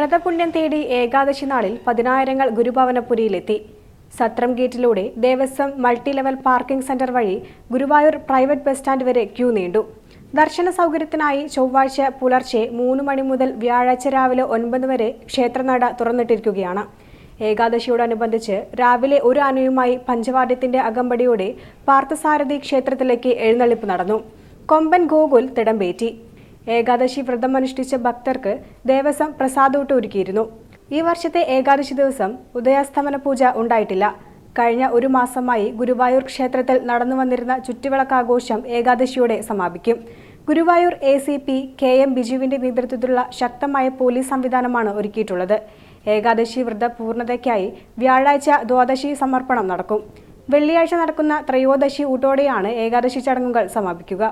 വ്രതപുണ്യം തേടി ഏകാദശി നാളിൽ പതിനായിരങ്ങൾ ഗുരുഭവനപുരിയിലെത്തി. സത്രം ഗേറ്റിലൂടെ Devaswom multi level parking centre വഴി ഗുരുവായൂർ പ്രൈവറ്റ് ബസ് സ്റ്റാൻഡ് വരെ ക്യൂ നീണ്ടു. ദർശന സൗകര്യത്തിനായി ചൊവ്വാഴ്ച പുലർച്ചെ മൂന്ന് മണി മുതൽ വ്യാഴാഴ്ച രാവിലെ ഒൻപത് വരെ ക്ഷേത്രനട തുറന്നിട്ടിരിക്കുകയാണ്. ഏകാദശിയോടനുബന്ധിച്ച് രാവിലെ ഒരു അനുയുമായി പഞ്ചവാദ്യത്തിന്റെ അകമ്പടിയോടെ പാർത്ഥസാരഥി ക്ഷേത്രത്തിലേക്ക് എഴുന്നള്ളിപ്പ് നടന്നു. കൊമ്പൻ ഗോകുൽ തിടമ്പേറ്റി. ഏകാദശി വ്രതമനുഷ്ഠിച്ച ഭക്തർക്ക് ദേവസ്വം പ്രസാദൂട്ട് ഒരുക്കിയിരുന്നു. ഈ വർഷത്തെ ഏകാദശി ദിവസം ഉദയാസ്തമന പൂജ ഉണ്ടായിട്ടില്ല. കഴിഞ്ഞ ഒരു മാസമായി ഗുരുവായൂർ ക്ഷേത്രത്തിൽ നടന്നു വന്നിരുന്ന ചുറ്റുവിളക്കാഘോഷം ഏകാദശിയോടെ സമാപിക്കും. Guruvayur A C P K M ബിജുവിന്റെ നേതൃത്വത്തിലുള്ള ശക്തമായ പോലീസ് സംവിധാനമാണ് ഒരുക്കിയിട്ടുള്ളത്. ഏകാദശി വ്രത പൂർണതയ്ക്കായി വ്യാഴാഴ്ച ദ്വാദശി സമർപ്പണം നടക്കും. വെള്ളിയാഴ്ച നടക്കുന്ന ത്രയോദശി ഊട്ടോടെയാണ് ഏകാദശി ചടങ്ങുകൾ സമാപിക്കുക.